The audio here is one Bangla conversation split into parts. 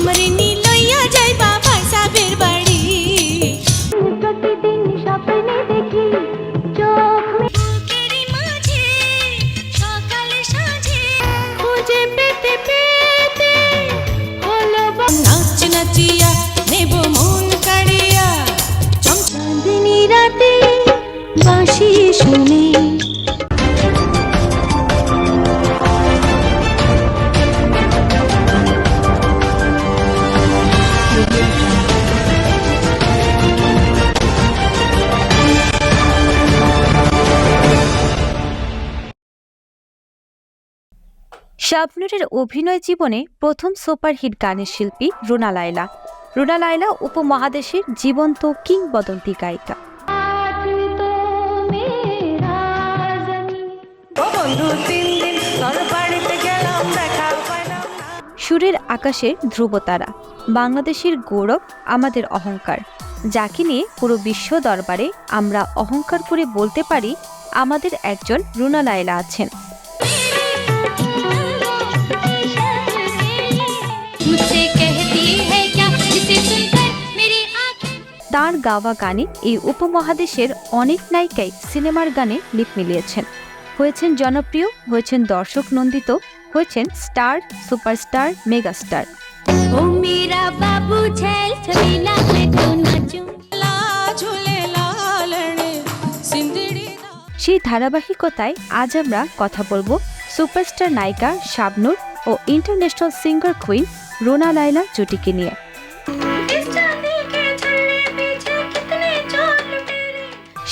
हमरे শাবনুরের অভিনয় জীবনে প্রথম সুপারহিট গানের শিল্পী রুনা লায়লা। রুনা লায়লা উপমহাদেশের জীবন্ত কিংবদন্তি গায়িকা। সুরের আকাশের ধ্রুবতারা, বাংলাদেশের গৌরব, আমাদের অহংকার। যাকে নিয়ে পুরো বিশ্ব দরবারে আমরা অহংকার করে বলতে পারি, আমাদের একজন রুনা লায়লা আছেন। তাঁর গাওয়া গানে এই উপমহাদেশের অনেক নায়িকাই সিনেমার গানে লিপ মিলিয়েছেন। হয়েছেন জনপ্রিয় হয়েছেন দর্শক নন্দিত হয়েছেন স্টার সুপারস্টার মেগাস্টার। বাবু সেই ধারাবাহিকতায় আজ আমরা কথা বলব সুপারস্টার নায়িকা শাবনুর ও international singer queen Runa Laila জুটিকে নিয়ে।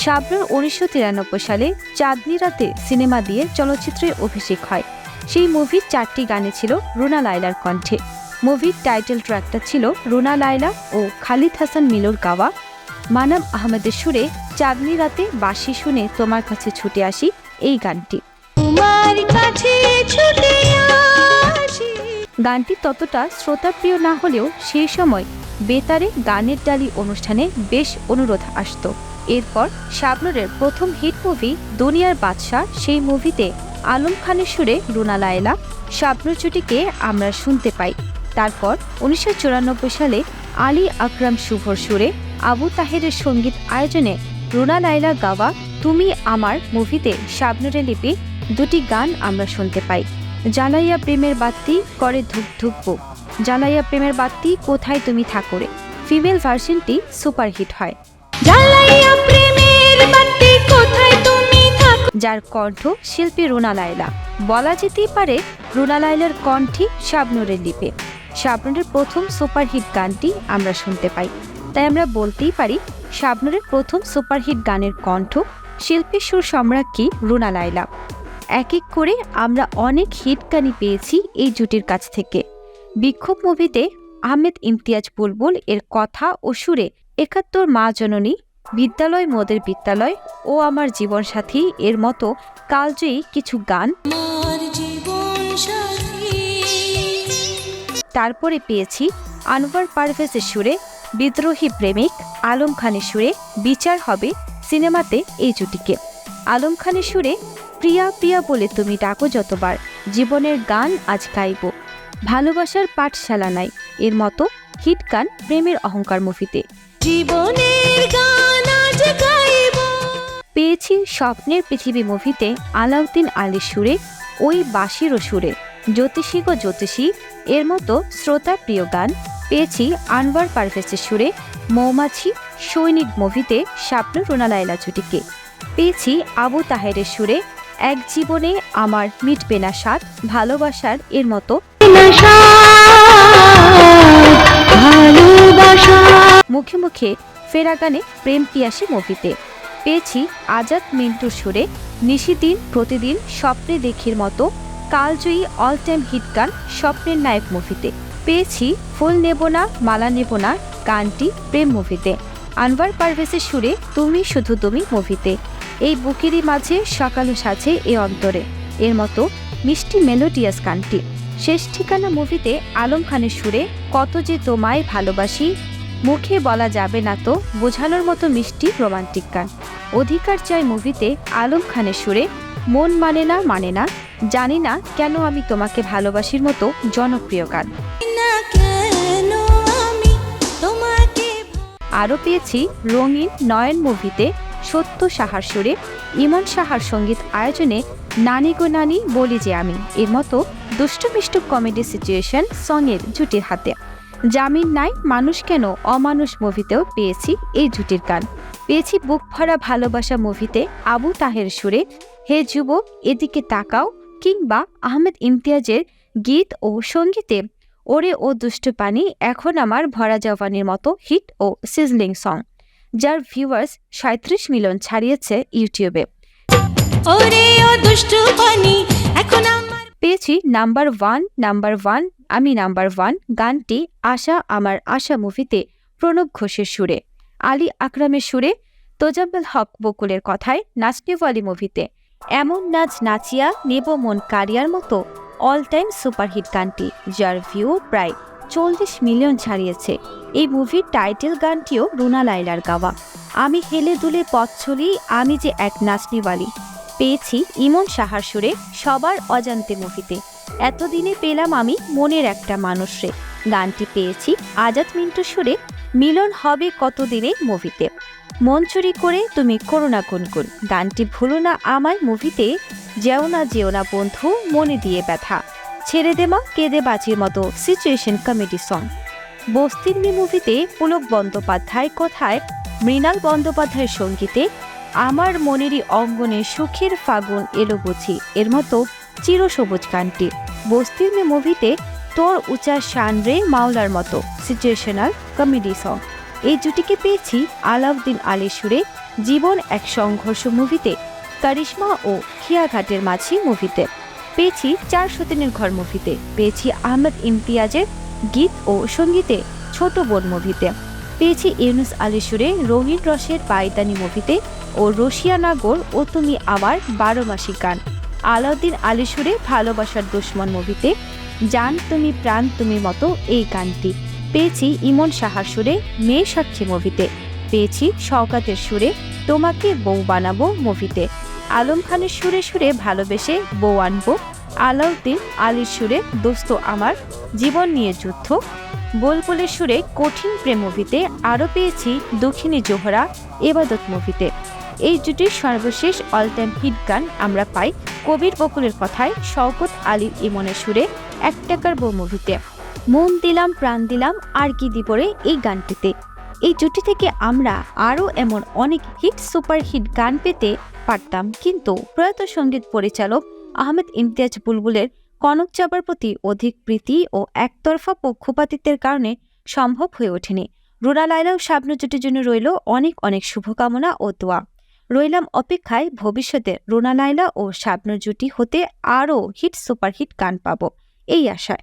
শাবরুর উনিশশো তিরানব্বই সালে চাঁদনি রাতে সিনেমা দিয়ে চলচ্চিত্রে অভিষেক হয়। সেই মুভির চারটি গানে ছিল রুনা লাইলার কণ্ঠে। মুভির টাইটেল ট্র্যাকটা ছিল রুনা লাইলা ও খালিদ হাসান মিলোর গাওয়া। মানব আহমেদের সুরে চাঁদনি রাতে বাসি শুনে তোমার কাছে ছুটে আসি এই গানটি। তোমার কাছে ছুটে গানটি ততটা শ্রোতাপ্রিয় না হলেও সেই সময় বেতারে গানের ডালি অনুষ্ঠানে বেশ অনুরোধ আসত। এরপর শাবনুরের প্রথম হিট মুভি দুনিয়ার বাদশাহ, সেই মুভিতে আলম খানের সুরে রুনা লায়লা, শাবনুর জুটিকে আমরা শুনতে পাই। তারপর উনিশশো চুরানব্বই সালে আলী আকরাম শুভর সুরে আবু তাহেরের সংগীত আয়োজনে রুনা লায়লা গাওয়া তুমি আমার মুভিতে শাবনুরের লিপি দুটি গান আমরা শুনতে পাই। জ্বালাইয়া প্রেমের বাত্তি করে ধুক ধুক বুক জ্বালাইয়া প্রেমের বাত্তি কোথায় তুমি থাকরে ফিমেল ভার্সনটি সুপারহিট হয়। জ্বালাইয়া প্রেমের বাতি কোথায় তুমি থাকো? যার কণ্ঠ শিল্পী রুনা লায়লা। বলা যেতেই পারে রুনা লায়লার কণ্ঠে শাবনুরের লিপে। শাবনুরের প্রথম সুপারহিট গানটি আমরা শুনতে পাই। তাই আমরা বলতেই পারি শাবনুরের প্রথম সুপারহিট গানের কণ্ঠ শিল্পী সুর সম্রাজ্ঞী রুনা লায়লা। এক এক করে আমরা অনেক হিট গানই পেয়েছি এই জুটির কাছ থেকে। বিক্ষোভ মুভিতে আহমেদ ইমতিয়াজ বুলবুল এর কথা ও সুরে একাত্তর মা জননী বিদ্যালয় মোদের বিদ্যালয় ও আমার জীবনসাথী এর মতো কালজয়ী কিছু গান জীবন সাথী তারপরে পেয়েছি আনোয়ার পারভেজের সুরে বিদ্রোহী প্রেমিক আলম খানের সুরে বিচার হবে সিনেমাতে এই জুটিকে। আলম খানের সুরে প্রিয়া প্রিয়া বলে তুমি ডাকো যতবার। জীবনের গান আজ গাইব। ভালোবাসার পাঠশালা নাই। এর মতো হিট গান প্রেমের অহংকার মুভিতে। জীবনের গান আজ গাইব। পেয়েছি স্বপ্নের পৃথিবী মুভিতে আলাউদ্দিন আলীর সুরে ওই বাঁশিরও সুরে। জ্যোতিষী গো জ্যোতিষী এর মতো শ্রোতা প্রিয় গান। পেয়েছি আনওয়ার পারভেজের সুরে মৌমাছি সৈনিক মুভিতে শাবনু রোনালাইলা জুটিকে পেয়েছি আবু তাহেরের সুরে এক জীবনে আমার মিটবে না স্বাদ, ভালোবাসার এর মতো। মুখে মুখে ফেরা গানে প্রেম পিয়াসী মুভিতে। পেয়েছি আজাদ মিন্টুর সুরে নিশিদিন প্রতিদিন স্বপ্নে দেখির মতো, কালজয়ী অল টাইম হিট গান স্বপ্নের নায়ক মুভিতে। পেয়েছি ফুল নেব না, মালা নেব না গানটি প্রেম মুভিতে। আনওয়ার পারভেজের সুরে, তুমি শুধু তুমি মুভিতে। এই বুকেরই মাঝে সকালে সাজে এ অন্তরে। এর মতো মিষ্টি মেলোডিয়াস গানটি। শেষ ঠিকানা মুভিতে আলম খানের সুরে, কত যে তোমায় ভালোবাসি মুখে বলা যাবে না তো বোঝানোর মতো মিষ্টি রোমান্টিক গান। অধিকার চাই মুভিতে আলম খানের সুরে, মন মানে না মানে না, জানি না কেন আমি তোমাকে ভালোবাসির মতো জনপ্রিয় গান। আরও পেয়েছি রঙিন নয়ন মুভিতে সত্য সাহার সুরে ইমন সাহার সংগীত আয়োজনে নানি গো নানি বলি যে আমি। এর মতো দুষ্টমিষ্ট কমেডি সিচুয়েশন সঙের জুটির হাতে। জামিন নাই, মানুষ কেন অমানুষ মুভিতেও পেয়েছি এই জুটির গান। পেয়েছি বুক ভরা ভালোবাসা মুভিতে আবু তাহের সুরে, হে যুবক, এদিকে তাকাও, কিংবা আহমেদ ইমতিয়াজের গীত ও সঙ্গীতে, ওরে ও দুষ্ট পানি, এখন আমার ভরা জওয়ানির মতো হিট ও সিজলিং সং। যার ভিউয়ার্স সাঁত্রিশ মিলিয়ন ছাড়িয়েছে ইউটিউবে। পেয়েছি নাম্বার ওয়ান নাম্বার ওয়ান আমি নাম্বার ওয়ান গানটি আশা আমার আশা মুভিতে প্রণব ঘোষের সুরে আলী আকরামের সুরে তোজাম্মেল হক বকুলের কথায় নাচনেওয়ালি মুভিতে। এমন নাচ নাচিয়া নেব মন কারিয়ার মতো অল টাইম সুপারহিট গানটি যার ভিউ প্রায় চল্লিশ মিলিয়ন ছাড়িয়েছে। এই মুভির টাইটেল গানটিও রুনা লাইলার গাওয়া। আমি হেলে দুলে পথ চলি, আমি যে এক নাচনিওয়ালি। পেয়েছি ইমন সাহার সুরে সবার অজান্তে মুভিতে এতদিনে পেলাম আমি মনের একটা মানুষরে গানটি পেয়েছি আজাদ মিন্টু সুরে, মিলন হবে কতদিনে মুভিতে মন চুরি করে তুমি করো না গুনগুন। গানটি ভুলো না আমায় মুভিতে যেও না যেও না বন্ধু, মনে দিয়ে ব্যথা। ছেড়ে দেমা কেঁদে বাজির মতো সিচুয়েশন কমেডি সং বস্তির মি মুভিতে পুলক বন্দ্যোপাধ্যায় কথায়, মৃণাল বন্দ্যোপাধ্যায়ের সঙ্গীতে আমার মনেরই অঙ্গনে সুখের ফাগুন এলো বুঝি, এর মতো চিরসবুজ গানটি। বস্তির মে মুভিতে তোর উঁচা শান রে মাওলার মতো সিচুয়েশনাল কমেডি সং এই জুটিকে পেয়েছি আলাউদ্দিন আলী সুরে জীবন এক সংঘর্ষ মুভিতে কারিশ্মা ও খিয়াঘাটের মাঝি মুভিতে পেয়েছি চার সতীনের ঘর মুভিতে, পেয়েছি আহমেদ ইমতিয়াজের গীত ও সঙ্গীতে ছোট বোন মুভিতে, পেয়েছি ইউনুস আলী সুরে রঙিন রসের পায়দানি মুভিতে ও রশিয়া নাগর ও তুমি আমার বারো মাসিক গান, আলাউদ্দিন আলী সুরে ভালোবাসার দুশ্মন মুভিতে জান তুমি প্রাণ তুমি মতো এই গানটি, পেয়েছি ইমন সাহার সুরে মেয়ে সাক্ষী মুভিতে, পেয়েছি শওকাতের সুরে তোমাকে বউ বানাবো মুভিতে। আলম খানের সুরে সুরে ভালোবেসে বউ আনব, আলাউদ্দিন আলীর সুরে দোস্ত আমার, জীবন নিয়ে যুদ্ধ। বুলবুলের সুরে কঠিন প্রেম মুভিতে আরও পেয়েছি দক্ষিণী জোহরা, এবাদত মুভিতে। এই জুটির সর্বশেষ অল টাইম হিট গান আমরা পাই কবির বকুলের কথায় শওকত আলীর ইমনের সুরে এক টাকার বউ মুভিতে। মন দিলাম, প্রাণ দিলাম, আর কি দিবরে এই গানটিতে। এই জুটি থেকে আমরা আরও এমন অনেক হিট সুপার হিট গান পেতে পারতাম। কিন্তু প্রয়াত সংগীত পরিচালক আহমেদ ইমতিয়াজ বুলবুলের কনক চাবার প্রতি অধিক প্রীতি ও একতরফা পক্ষপাতিত্বের কারণে সম্ভব হয়ে ওঠেনি। রুনা লাইলা ও শাবনু জুটির জন্য রইল অনেক অনেক শুভকামনা ও দোয়া। রইলাম অপেক্ষায় ভবিষ্যতে রুনা লাইলা ও শাবনু জুটি হতে আরও হিট সুপারহিট গান পাব। এই আশায়।